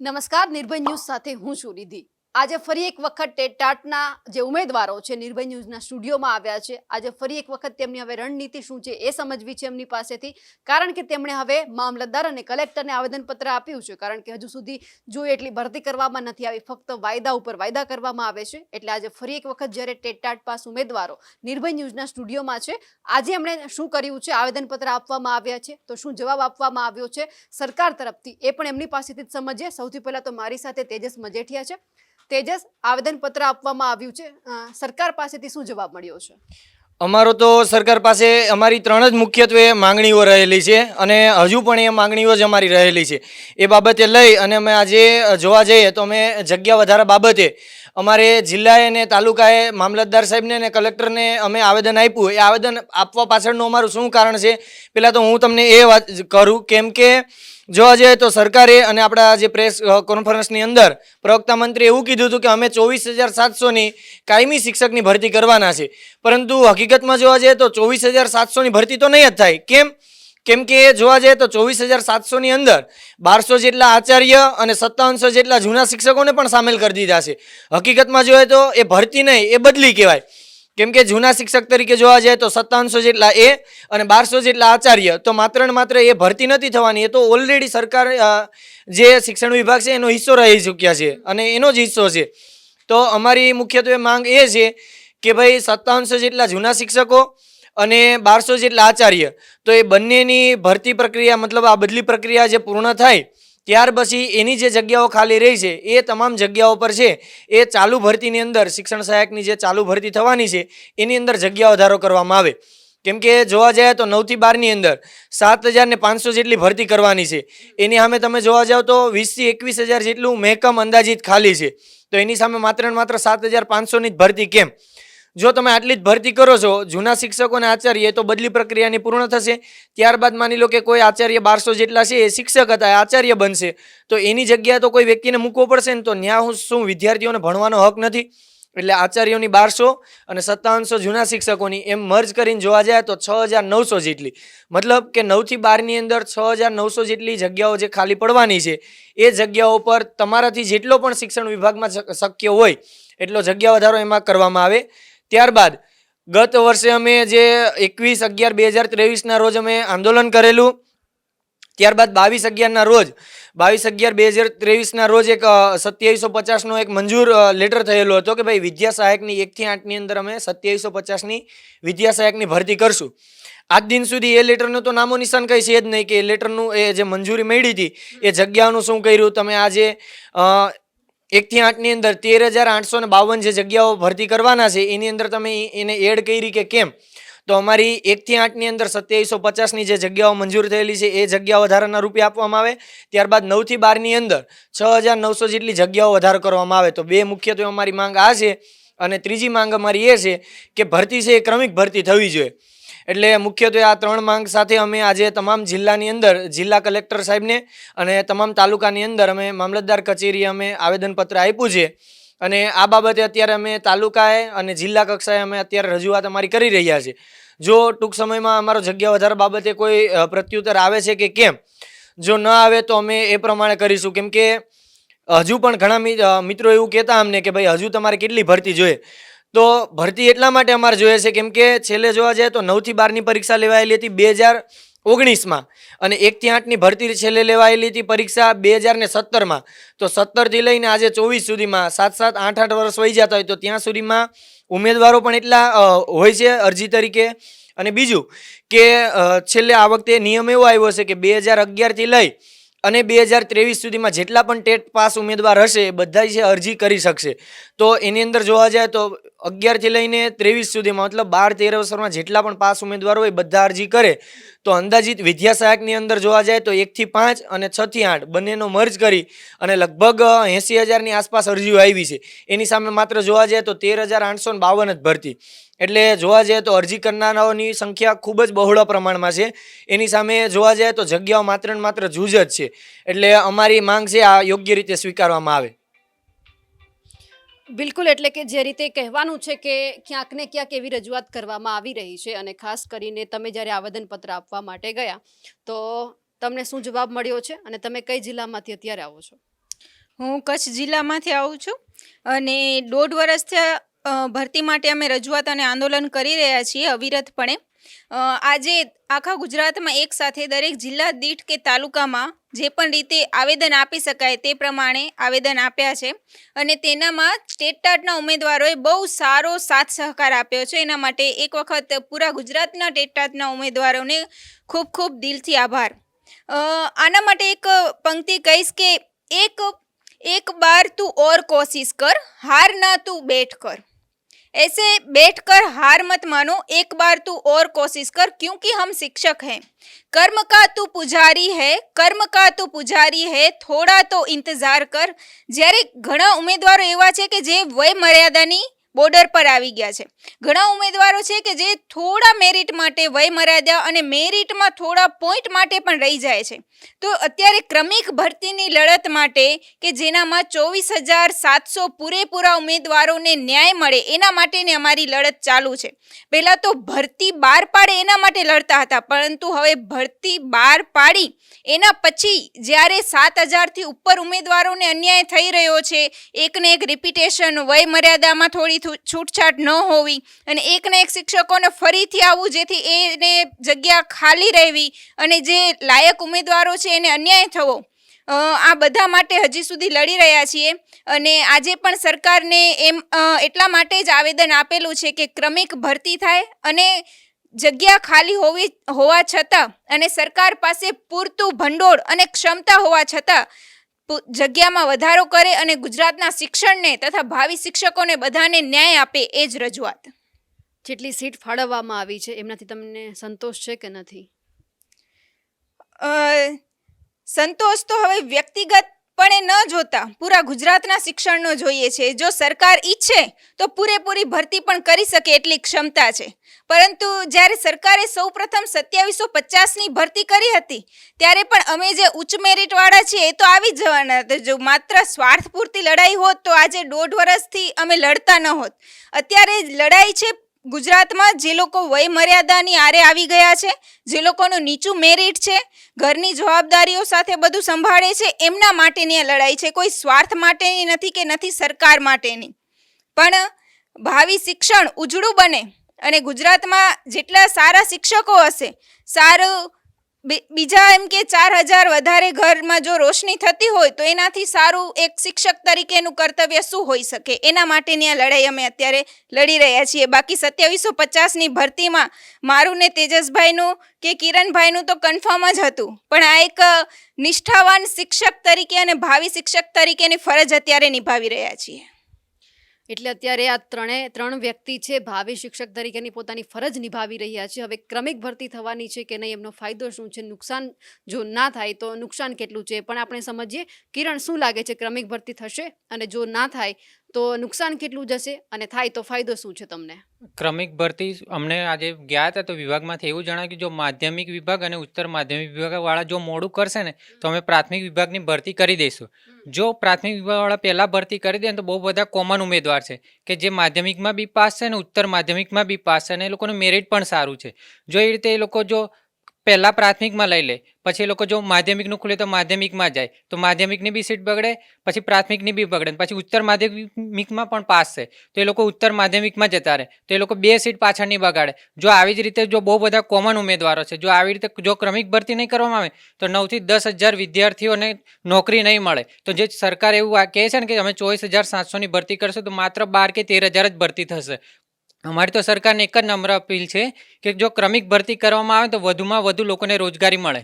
નમસ્કાર નિર્ભય ન્યૂઝ સાથે હું છું રિધિ આજે ફરી એક વખત ટેટાટના જે ઉમેદવારો છે, નિર્ભય ન્યૂઝના સ્ટુડિયોમાં આવ્યા છે. આજે ફરી એક વખત તેમની હવે રણનીતિ શું છે એ સમજવી છે એમની પાસેથી, કારણ કે તેમણે હવે મામલતદાર અને કલેક્ટરને આવેદનપત્ર આપ્યું છે. કારણ કે હજુ સુધી જોઈએ એટલી ભરતી કરવામાં નથી આવી, ફક્ત વાયદા ઉપર વાયદા કરવામાં આવે છે. એટલે આજે ફરી એક વખત જ્યારે ટેટાટ પાસ ઉમેદવારો નિર્ભય ન્યૂઝના સ્ટુડિયોમાં છે, આજે એમણે શું કર્યું છે, આવેદનપત્ર આપવામાં આવ્યા છે. તો શું જવાબ આપવામાં આવ્યો છે, સરકાર તરફથી એ પણ એમની પાસેથી જ સમજીએ. સૌથી પહેલાં તો મારી સાથે તેજસ મજેઠિયા છે. તેજસ, આવેદનપત્ર આપવામાં આવ્યું છે. સરકાર પાસેથી શું જવાબ મળ્યો છે? અમારો તો સરકાર પાસે અમારી ત્રણ જ મુખ્યત્વે માંગણીઓ રહેલી છે અને હજુ પણ એ માંગણીઓ જ અમારી રહેલી છે. એ બાબતે લઈ અને અમે આજે જોવા જઈએ તો અમે જગ્યા વધારા બાબતે અમારે જિલ્લાએ અને તાલુકાએ મામલતદાર સાહેબને અને કલેક્ટરને અમે આવેદન આપ્યું. એ આવેદન આપવા પાછળનું અમારું શું કારણ છે? પહેલાં તો હું તમને એ વાત કરું કેમ કે જોવા જઈએ તો સરકારે અને આપણા જે પ્રેસ કોન્ફરન્સની અંદર પ્રવક્તા મંત્રી એવું કીધું હતું કે અમે ચોવીસ હજાર સાતસોની કાયમી શિક્ષકની ભરતી કરવાના છે. પરંતુ હકીકતમાં જોવા જઈએ તો ચોવીસ હજાર સાતસોની ભરતી તો નહીં જ થાય. કેમ? કેમ કે જોવા જઈએ તો ચોવીસ હજાર સાતસોની અંદર બારસો જેટલા આચાર્ય અને સત્તાવનસો જેટલા જૂના શિક્ષકોને પણ સામેલ કરી દીધા છે. હકીકતમાં જોઈએ તો એ ભરતી નહીં, એ બદલી કહેવાય. કેમ કે જૂના શિક્ષક તરીકે જોવા જાય તો સત્તાવનસો જેટલા એ અને બારસો જેટલા આચાર્ય, તો માત્ર ને માત્ર એ ભરતી નથી થવાની, એ તો ઓલરેડી સરકાર જે શિક્ષણ વિભાગ છે એનો હિસ્સો રહી ચૂક્યા છે અને એનો જ હિસ્સો છે. તો અમારી મુખ્યત્વે માંગ એ છે કે ભાઈ સત્તાવનસો જેટલા જૂના શિક્ષકો અને બારસો જેટલા આચાર્ય. તો એ બંનેની ભરતી પ્રક્રિયા, મતલબ આ બદલી પ્રક્રિયા જે પૂર્ણ થાય, ત્યાર પછી એની જે જગ્યાઓ ખાલી રહી છે, એ તમામ જગ્યાઓ પર છે, એ ચાલુ ભરતીની અંદર, શિક્ષણ સહાયકની જે ચાલુ ભરતી થવાની છે, એની અંદર જગ્યા વધારો કરવામાં આવે. કેમ કે જોવા જાય તો નવથી બારની અંદર સાત હજાર ને પાંચસો જેટલી ભરતી કરવાની છે. એની સામે તમે જોવા જાઓ તો વીસથી એકવીસ હજાર જેટલું મહેકમ અંદાજિત ખાલી છે. તો એની સામે માત્ર ને માત્ર સાત હજાર પાંચસોની જ ભરતી કેમ? જો તમે આટલી જ ભરતી કરો છો, જૂના શિક્ષકોને આચાર્ય તો બદલી પ્રક્રિયાની પૂર્ણ થશે. ત્યારબાદ માની લો કે કોઈ આચાર્ય બારસો જેટલા છે, એ શિક્ષક હતા આચાર્ય બનશે. તો એની જગ્યાએ તો કોઈ વ્યક્તિને મૂકવો પડશે ને તો ન્યા શું, વિદ્યાર્થીઓને ભણવાનો હક નથી? એટલે આચાર્યોની બારસો અને સત્તાવનસો જૂના શિક્ષકોની એમ મર્જ કરીને જોવા જાય તો છ હજાર નવસો જેટલી. મતલબ કે નવથી બારની અંદર છ હજાર નવસો જેટલી જગ્યાઓ જે ખાલી પડવાની છે, એ જગ્યાઓ પર તમારાથી જેટલો પણ શિક્ષણ વિભાગમાં શક- શક્ય હોય, એટલો જગ્યા વધારો એમાં કરવામાં આવે. ત્યારબાદ ગત વર્ષે અમે જે એકવીસ અગિયાર બે હજાર ત્રેવીસના રોજ અમે આંદોલન કરેલું, ત્યારબાદ બાવીસ અગિયારના રોજ, બાવીસ અગિયાર બે હજાર ત્રેવીસના રોજ એક સત્યાવીસો પચાસનો એક મંજૂર લેટર થયેલો હતો કે ભાઈ વિદ્યા સહાયકની એકથી આઠની અંદર અમે સત્યાવીસો પચાસની વિદ્યા સહાયકની ભરતી કરશું. આજ દિન સુધી એ લેટરનું તો નામો નિશાન કંઈ છે જ નહીં કે એ લેટરનું એ જે મંજૂરી મળી હતી એ જગ્યાઓનું શું કર્યું, તમે આજે એકથી આઠની અંદર તેર હજાર આઠસો ને બાવન જે જગ્યાઓ ભરતી કરવાના છે, એની અંદર તમે એને એડ કરી કે કેમ? તો અમારી એકથી આઠની અંદર સત્યાવીસો પચાસની જે જગ્યાઓ મંજૂર થયેલી છે, એ જગ્યા વધારાના રૂપે આપવામાં આવે. ત્યારબાદ નવથી બારની અંદર છ હજાર નવસો જેટલી જગ્યાઓ વધારો કરવામાં આવે. તો બે મુખ્યત્વે અમારી માંગ આ છે અને ત્રીજી માંગ અમારી એ છે કે ભરતી છે એ ક્રમિક ભરતી થવી જોઈએ. એટલે મુખ્યત્વે આ ત્રણ માંગ સાથે અમે આજે તમામ જિલ્લાની અંદર, જિલ્લા કલેક્ટર સાહેબને અને તમામ તાલુકાની અંદર અમે મામલતદાર કચેરીએ અમે આવેદનપત્ર આપ્યું છે. અને આ બાબતે અત્યારે અમે તાલુકાએ અને જિલ્લા કક્ષાએ અમે અત્યારે રજૂઆત અમારી કરી રહ્યા છે. જો ટૂંક સમયમાં અમારો જગ્યા વધારા બાબતે કોઈ પ્રત્યુત્તર આવે છે કે કેમ? જો ન આવે તો અમે એ પ્રમાણે કરીશું. કેમ કે હજુ પણ ઘણા મિત્રો એવું કહેતા અમને કે ભાઈ હજુ તમારે કેટલી ભરતી જોઈએ? તો ભરતી એટલા માટે અમારે જોઈએ છે કેમ કે છેલ્લે જોવા જાય તો નવથી બારની પરીક્ષા લેવાયેલી હતી બે હજાર ઓગણીસમાં અને એકથી આઠની ભરતી છેલ્લે લેવાયેલી હતી પરીક્ષા બે હજાર ને સત્તરમાં. તો સત્તરથી લઈને આજે ચોવીસ સુધીમાં સાત સાત આઠ આઠ વર્ષ વહી જતા હોય તો ત્યાં સુધીમાં ઉમેદવારો પણ એટલા હોય છે અરજી તરીકે. અને બીજું કે છેલ્લે આ વખતે નિયમ એવો આવ્યો છે કે બે હજાર અગિયારથી લઈ અને બે હજાર ત્રેવીસ સુધીમાં જેટલા પણ ટેટ પાસ ઉમેદવાર હશે એ બધા છે અરજી કરી શકશે. તો એની અંદર જોવા જાય તો અગિયારથી લઈને ત્રેવીસ સુધીમાં, મતલબ બાર તેર વર્ષમાં જેટલા પણ પાસ ઉમેદવારો હોય બધા અરજી કરે. તો અંદાજિત વિદ્યા સહાયકની અંદર જોવા જાય તો એકથી પાંચ અને છથી આઠ બંનેનો મર્જ કરી અને લગભગ એંસી હજારની આસપાસ અરજીઓ આવી છે. એની સામે માત્ર જોવા જાય તો તેર હજાર આઠસો બાવન જ ભરતી. એટલે જોવા જઈએ તો અરજી કરનારાઓની સંખ્યા ખૂબ જ બહોળા પ્રમાણમાં છે. એની સામે જોવા જાય તો જગ્યાઓ માત્ર ને માત્ર જૂજ જ છે. એટલે અમારી માંગ છે આ યોગ્ય રીતે સ્વીકારવામાં આવે. બિલકુલ, એટલે કે જે રીતે કહેવાનું છે કે ક્યાંક ને ક્યાંક એવી રજૂઆત કરવામાં આવી રહી છે અને ખાસ કરીને તમે જ્યારે આવેદનપત્ર આપવા માટે ગયા, તો તમને શું જવાબ મળ્યો છે અને તમે કઈ જિલ્લામાંથી અત્યારે આવો છો? હું કચ્છ જિલ્લામાંથી આવું છું અને દોઢ વર્ષથી ભરતી માટે અમે રજૂઆત અને આંદોલન કરી રહ્યા છીએ અવિરતપણે. આજે આખા ગુજરાતમાં એક સાથે દરેક જિલ્લા દીઠ કે તાલુકામાં જે પણ રીતે આવેદન આપી શકાય તે પ્રમાણે આવેદન આપ્યા છે. અને તેનામાં સ્ટેટ ઉમેદવારોએ બહુ સારો સાથ સહકાર આપ્યો છે. એના માટે એક વખત પૂરા ગુજરાતના ટેટટાટના ઉમેદવારોને ખૂબ ખૂબ દિલથી આભાર. આના માટે એક પંક્તિ કહીશ કે એક એક બાર તું ઓર કોશિશ કર, હાર ના તું બેઠ કર. ऐसे बैठकर हार मत मानो, एक बार तू और कोशिश कर, क्योंकि हम शिक्षक हैं। कर्म का तू पुजारी है, कर्म का तू पुजारी है, थोड़ा तो इंतज़ार कर। जारी घना उम्मीदवार एवं है कि जे वय मर्यादा नहीं બોર્ડર પર આવી ગયા છે. ઘણા ઉમેદવારો છે કે જે થોડા મેરિટ માટે વય મર્યાદા અને મેરિટમાં થોડા પોઈન્ટ માટે પણ રહી જાય છે. તો અત્યારે ક્રમિક ભરતીની લડત માટે કે જેનામાં ચોવીસ હજાર સાતસો પૂરેપૂરા ઉમેદવારોને ન્યાય મળે એના માટેની અમારી લડત ચાલુ છે. પહેલાં તો ભરતી બહાર પાડે એના માટે લડતા હતા, પરંતુ હવે ભરતી બહાર પાડી એના પછી જ્યારે સાત હજારથી ઉપર ઉમેદવારોને અન્યાય થઈ રહ્યો છે, એકને એક રિપીટેશન વય મર્યાદામાં થોડી છૂટછાટ ન હોવી અને એકને એક શિક્ષકોને ફરીથી આવવું જેથી એને જગ્યા ખાલી રહેવી અને જે લાયક ઉમેદવારો છે એને અન્યાય થવો. આ બધા માટે હજી સુધી લડી રહ્યા છીએ અને આજે પણ સરકારને એમ એટલા માટે જ આવેદન આપેલું છે કે ક્રમિક ભરતી થાય અને જગ્યા ખાલી હોવી, હોવા છતાં અને સરકાર પાસે પૂરતું ભંડોળ અને ક્ષમતા હોવા છતાં જગ્યામાં વધારો કરે અને ગુજરાતના શિક્ષણને તથા ભાવિ શિક્ષકોને બધાને ન્યાય આપે એ જ રજૂઆત. જેટલી સીટ ફાળવવામાં આવી છે એમનાથી તમને સંતોષ છે કે નથી? સંતોષ તો હવે વ્યક્તિગત પણ એ ન જોતા પૂરા ગુજરાતના શિક્ષણનો જોઈએ છે. જો સરકાર ઈચ્છે તો પૂરેપૂરી ભરતી પણ કરી શકે એટલી ક્ષમતા છે. પરંતુ જ્યારે સરકારે સૌપ્રથમ સત્યાવીસો પચાસની ભરતી કરી હતી, ત્યારે પણ અમે જે ઉચ્ચ મેરિટવાળા છીએ એ તો આવી જવાના હતા. જો માત્ર સ્વાર્થ પૂરતી લડાઈ હોત તો આજે દોઢ વર્ષથી અમે લડતા ન હોત. અત્યારે લડાઈ છે ગુજરાતમાં જે લોકો વય મર્યાદાની આરે આવી ગયા છે, જે લોકોનું નીચું મેરિટ છે, ઘરની જવાબદારીઓ સાથે બધું સંભાળે છે, એમના માટેની આ લડાઈ છે. કોઈ સ્વાર્થ માટેની નથી કે નથી સરકાર માટેની. પણ ભાવિ શિક્ષણ ઉજળું બને અને ગુજરાતમાં જેટલા સારા શિક્ષકો હશે, સારું બીજા એમ કે ચાર હજાર વધારે ઘરમાં જો રોશની થતી હોય તો એનાથી સારું એક શિક્ષક તરીકેનું કર્તવ્ય શું હોઈ શકે? એના માટેની આ લડાઈ અમે અત્યારે લડી રહ્યા છીએ. બાકી સત્યાવીસો પચાસની ભરતીમાં મારું ને તેજસભાઈનું કે કિરણભાઈનું તો કન્ફર્મ જ હતું. પણ આ એક નિષ્ઠાવાન શિક્ષક તરીકે અને ભાવિ શિક્ષક તરીકેની ફરજ અત્યારે નિભાવી રહ્યા છીએ. એટલે અત્યારે આ ત્રણે, ત્રણ વ્યક્તિ છે, ભાવિ શિક્ષક તરીકેની પોતાની ફરજ નિભાવી રહ્યા છે. હવે ક્રમિક ભરતી થવાની છે કે નહીં, એમનો ફાયદો શું છે, નુકસાન જો ના થાય તો નુકસાન કેટલું છે? પણ આપણે સમજીએ, કિરણ શું લાગે છે ક્રમિક ભરતી થશે? અને જો ના થાય તો નુકસાન કેટલું જશે અને થાય તો ફાયદો શું છે તમને? ક્રમિક ભરતી અમને આજે ગયા હતા તો વિભાગમાંથી એવું જણાવ્યું કે જો માધ્યમિક વિભાગ અને ઉત્તર માધ્યમિક વિભાગવાળા જો મોડું કરશે ને તો અમે પ્રાથમિક વિભાગની ભરતી કરી દઈશું. જો પ્રાથમિક વિભાગવાળા પહેલાં ભરતી કરી દે તો બહુ બધા કોમન ઉમેદવાર છે કે જે માધ્યમિકમાં બી પાસ છે ને ઉત્તર માધ્યમિકમાં બી પાસ છે અને એ લોકોનું મેરિટ પણ સારું છે. જો એ રીતે એ લોકો જો પહેલાં પ્રાથમિકમાં લઈ લે. પછી એ લોકો જો માધ્યમિકનું ખુલે તો માધ્યમિકમાં જાય. તો માધ્યમિકની બી સીટ બગડે, પછી પ્રાથમિકની બી બગડે પછી ઉત્તર માધ્યમિકમાં પણ પાસ છે. તો એ લોકો ઉત્તર માધ્યમિકમાં જતા રહે. તો એ લોકો બે સીટ પાછળ નહીં બગાડે. જો આવી જ રીતે જો બહુ બધા કોમન ઉમેદવારો છે, જો આવી રીતે જો ક્રમિક ભરતી નહીં કરવામાં આવે, તો નવથી દસ હજાર વિદ્યાર્થીઓને નોકરી નહીં મળે. તો જે સરકાર એવું કહે છે ને કે અમે ચોવીસ હજાર સાતસોની ભરતી કરશું, તો માત્ર બાર કે તેર હજાર જ ભરતી થશે. અમારી તો સરકારને એક જ નમ્ર અપીલ છે કે જો ક્રમિક ભરતી કરવામાં આવે તો વધુમાં વધુ લોકોને રોજગારી મળે.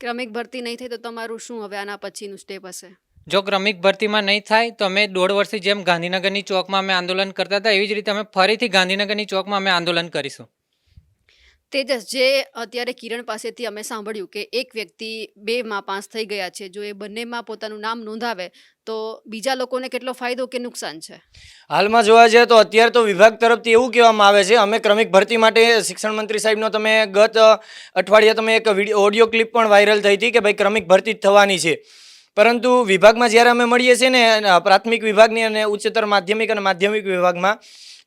ક્રમિક ભરતી નહીં થાય તો તમારું શું હવે? આના પછીનું સ્ટેપ હશે. જો ક્રમિક ભરતીમાં નહીં થાય તો અમે દોઢ વર્ષથી જેમ ગાંધીનગરની ચોકમાં અમે આંદોલન કરતા હતા એવી જ રીતે અમે ફરીથી ગાંધીનગરની ચોકમાં અમે આંદોલન કરીશું. તેજસ, જે અત્યારે કિરણ પાસેથી અમે સાંભળ્યું કે એક વ્યક્તિ બેમાં પાસ થઈ ગયા છે, જો એ બંનેમાં પોતાનું નામ નોંધાવે, તો બીજા લોકોને કેટલો ફાયદો કે નુકસાન છે? હાલમાં જોવા જઈએ તો અત્યારે તો વિભાગ તરફથી એવું કહેવામાં આવે છે, અમે ક્રમિક ભરતી માટે શિક્ષણ મંત્રી સાહેબનો તમે ગત અઠવાડિયે તમે એક ઓડિયો ક્લિપ પણ વાયરલ થઈ હતી કે ભાઈ ક્રમિક ભરતી થવાની છે. પરંતુ વિભાગમાં જ્યારે અમે મળીએ છીએ ને, પ્રાથમિક વિભાગની અને ઉચ્ચતર માધ્યમિક અને માધ્યમિક વિભાગમાં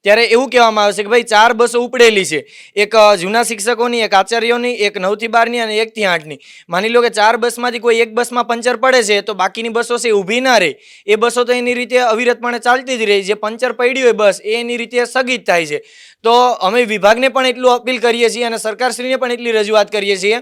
ત્યારે એવું કહેવામાં આવે છે કે ભાઈ, ચાર બસો ઉપડેલી છે. એક જૂના શિક્ષકોની, એક આચાર્યોની, એક નવથી બારની અને એકથી આઠની. માની લો કે ચાર બસમાંથી કોઈ એક બસમાં પંચર પડે છે, તો બાકીની બસો છે ઊભી ના રહે. એ બસો તો એની રીતે અવિરતપણે ચાલતી જ રહે. જે પંચર પડી હોય બસ, એ એની રીતે સ્થગિત થાય છે. તો અમે વિભાગને પણ એટલું અપીલ કરીએ છીએ અને સરકારશ્રીને પણ એટલી રજૂઆત કરીએ છીએ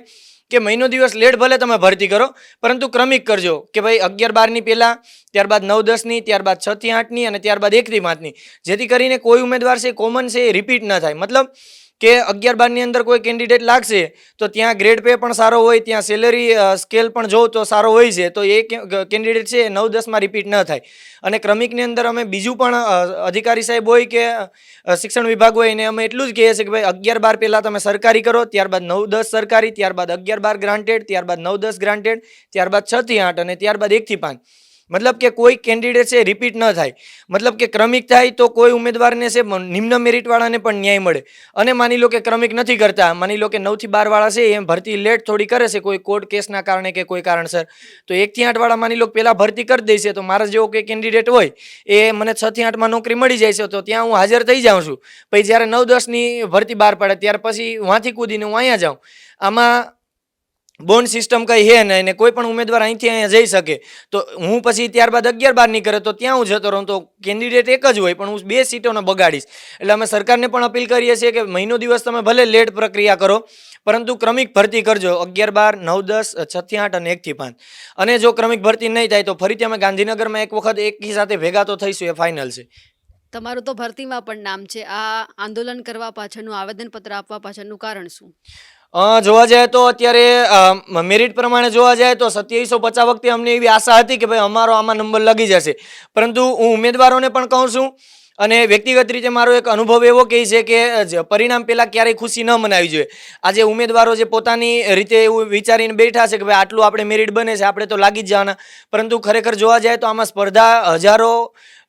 કે મહિનો દિવસ લેટ ભલે તમે ભરતી કરો, પરંતુ ક્રમિક કરજો કે ભાઈ અગિયાર બારની પહેલાં, ત્યારબાદ નવ દસની, ત્યારબાદ છથી આઠની અને ત્યારબાદ એકથી પાંચની. જેથી કરીને કોઈ ઉમેદવાર છે કોમન છે, એ રિપીટ ન થાય. મતલબ કે અગિયાર બારની અંદર કોઈ કેન્ડિડેટ લાગશે, તો ત્યાં ગ્રેડ પે પણ સારો હોય, ત્યાં સેલરી સ્કેલ પણ જોઉં તો સારો હોય છે, તો એ કેન્ડિડેટ છે એ નવ દસમાં રિપીટ ન થાય. અને ક્રમિકની અંદર અમે બીજું પણ અધિકારી સાહેબ હોય કે શિક્ષણ વિભાગ હોય એને અમે એટલું જ કહીએ છીએ કે ભાઈ અગિયાર બાર પહેલાં તમે સરકારી કરો, ત્યારબાદ નવ દસ સરકારી, ત્યારબાદ અગિયાર બાર ગ્રાન્ટેડ ત્યારબાદ નવ દસ ગ્રાન્ટેડ ત્યારબાદ છથી આઠ અને ત્યારબાદ એકથી પાંચ. મતલબ કે કોઈ કેન્ડિડેટ છે રિપીટ ન થાય. મતલબ કે ક્રમિક થાય તો કોઈ ઉમેદવારને છે નિમ્ન મેરિટવાળાને પણ ન્યાય મળે. અને માની લો કે ક્રમિક નથી કરતા, માની લો કે નવથી બારવાળા છે એમ ભરતી લેટ થોડી કરે છે કોઈ કોર્ટ કેસના કારણે કે કોઈ કારણસર. તો એકથી આઠવાળા માની લો પહેલાં ભરતી કરી દેશે તો મારા જેવો કોઈ કેન્ડિડેટ હોય, એ મને છ થી આઠમાં નોકરી મળી જાય છે, તો ત્યાં હું હાજર થઈ જાઉં છું. પછી જ્યારે નવ દસની ભરતી બહાર પડે, ત્યાર પછી વાંથી કૂદીને હું અહીંયા જાઉં. આમાં બોન્ડ સિસ્ટમ કંઈ હે નહીં એને કોઈ પણ ઉમેદવાર અહીંથી અહીંયા જઈ શકે. તો હું પછી ત્યારબાદ અગિયાર બારની કરે તો ત્યાં હું જતો રહું, તો કેન્ડિડેટ એક જ હોય, પણ હું બે સીટોને બગાડીશ. એટલે અમે સરકારને પણ અપીલ કરીએ છીએ કે મહિનો દિવસ તમે ભલે લેટ પ્રક્રિયા કરો, પરંતુ ક્રમિક ભરતી કરજો. અગિયાર બાર નવ, દસ, છથી આઠ અને એકથી પાંચ. અને જો ક્રમિક ભરતી નહીં થાય તો ફરીથી અમે ગાંધીનગરમાં એક વખત એકી સાથે ભેગા તો થઈશું, એ ફાઇનલ છે. તમારું તો ભરતીમાં પણ નામ છે. આ આંદોલન કરવા પાછળનું આવેદનપત્ર આપવા પાછળનું કારણ શું? જોવા જાય તો અત્યારે મેરિટ પ્રમાણે જોવા જાય તો સત્યાવીસો પચાસ વખતે અમને એવી આશા હતી કે ભાઈ અમારો આમાં નંબર લગી જશે. પરંતુ હું ઉમેદવારોને પણ કહું છું અને વ્યક્તિગત રીતે મારો એક અનુભવ એવો કહે છે કે પરિણામ પહેલાં ક્યારેય ખુશી ન મનાવી જોઈએ. આજે ઉમેદવારો જે પોતાની રીતે એવું વિચારીને બેઠા છે કે ભાઈ આટલું આપણે મેરિટ બને છે, આપણે તો લાગી જ જવાના. પરંતુ ખરેખર જોવા જાય તો આમાં સ્પર્ધા હજારો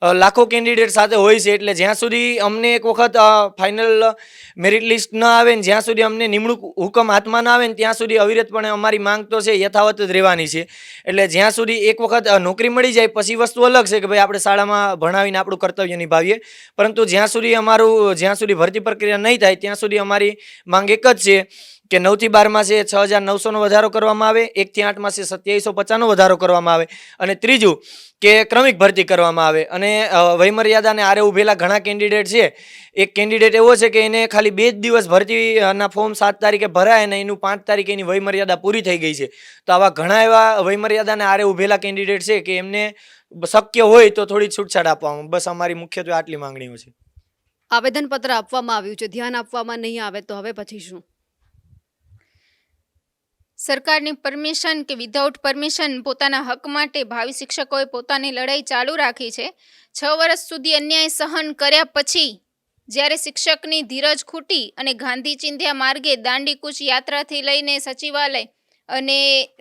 લાખો કેન્ડિડેટ સાથે હોય છે એટલે જ્યાં સુધી અમને એક વખત ફાઇનલ મેરિટ લિસ્ટ ન આવે ને જ્યાં સુધી અમને નિમણૂક હુકમ હાથમાં ન આવે ને ત્યાં સુધી અવિરતપણે અમારી માંગ તો છે, યથાવત જ રહેવાની છે. એટલે જ્યાં સુધી એક વખત નોકરી મળી જાય, પછી વસ્તુ અલગ છે કે ભાઈ આપણે શાળામાં ભણાવીને આપણું કર્તવ્ય નિભાવીએ. પરંતુ જ્યાં સુધી અમારું, જ્યાં સુધી ભરતી પ્રક્રિયા નહીં થાય, ત્યાં સુધી અમારી માંગ એક જ છે. કે નવથી બારમાં છે છ હજાર નવસોનો વધારો કરવામાં આવે, એકથી આઠમાં છે સત્યાવીસો પચાસનો વધારો કરવામાં આવે. અને ત્રીજું કે ક્રમિક ભરતી કરવામાં આવે. અને વયમર્યાદાને આરે ઉભેલા ઘણા કેન્ડિડેટ છે. એક કેન્ડિડેટ એવો છે કે એને ખાલી બે જ દિવસ ભરતીના ફોર્મ સાત તારીખે ભરાય અને એનું પાંચ તારીખે એની વયમર્યાદા પૂરી થઈ ગઈ છે. તો આવા ઘણા એવા વયમર્યાદાને આરે ઉભેલા કેન્ડિડેટ છે કે એમને શક્ય હોય તો થોડી છૂટછાટ આપવામાં. બસ અમારી મુખ્યત્વે આટલી માંગણીઓ છે. આવેદનપત્ર આપવામાં આવ્યું છે. ધ્યાન આપવામાં નહીં આવે તો હવે પછી શું? સરકારની પરમિશન કે વિધાઉટ પરમિશન પોતાના હક માટે ભાવિ શિક્ષકોએ પોતાની લડાઈ ચાલુ રાખી છે. છ વર્ષ સુધી અન્યાય સહન કર્યા પછી જ્યારે શિક્ષકની ધીરજ ખૂટી અને ગાંધી ચિંધ્યા માર્ગે દાંડીકૂચ યાત્રાથી લઈને સચિવાલય અને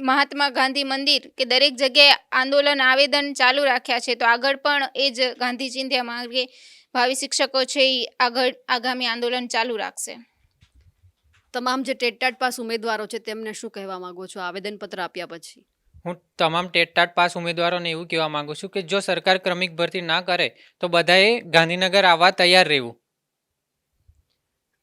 મહાત્મા ગાંધી મંદિર કે દરેક જગ્યાએ આંદોલન આવેદન ચાલુ રાખ્યા છે, તો આગળ પણ એ જ ગાંધી ચિંધ્યા માર્ગે ભાવિ શિક્ષકો છે એ આગળ આગામી આંદોલન ચાલુ રાખશે. તમામ જે ટેટટાટ પાસ ઉમેદવારો છે તેમને શું કહેવા માંગો છો? આવેદનપત્ર આપ્યા પછી. હું તમામ ટેટટાટ પાસ ઉમેદવારોને એવું કહેવા માંગુ છું કે જો સરકાર ક્રમિક ભરતી ના કરે, તો બધાએ ગાંધીનગર આવવા તૈયાર રહેવું.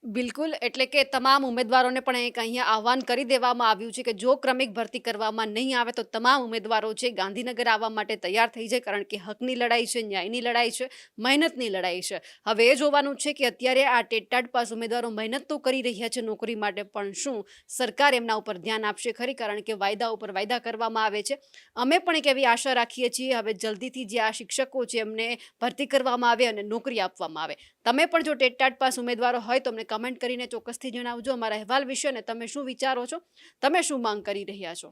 બિલકુલ, એટલે કે તમામ ઉમેદવારોને પણ એક અહીંયા આહવાન કરી દેવામાં આવ્યું છે કે જો ક્રમિક ભરતી કરવામાં નહીં આવે તો તમામ ઉમેદવારો છે ગાંધીનગર આવવા માટે તૈયાર થઈ જાય કારણ કે હકની લડાઈ છે, ન્યાયની લડાઈ છે, મહેનતની લડાઈ છે. હવે એ જોવાનું છે કે અત્યારે આ ટેટાટ પાસ ઉમેદવારો મહેનત તો કરી રહ્યા છે, નોકરી માટે પણ શું સરકાર એમના ઉપર ધ્યાન આપશે ખરી કારણ કે વાયદા ઉપર વાયદા કરવામાં આવે છે. અમે પણ એક એવી આશા રાખીએ છીએ, હવે જલ્દીથી જે આ શિક્ષકો છે એમને ભરતી કરવામાં આવે અને નોકરી આપવામાં આવે. તમે પણ જો ટેટટાટ પાસ ઉમેદવારો હોય, તો અમને કમેન્ટ કરીને ચોક્કસથી જણાવજો અમારા અહેવાલ વિશે અને તમે શું વિચારો છો, તમે શું માંગ કરી રહ્યા છો.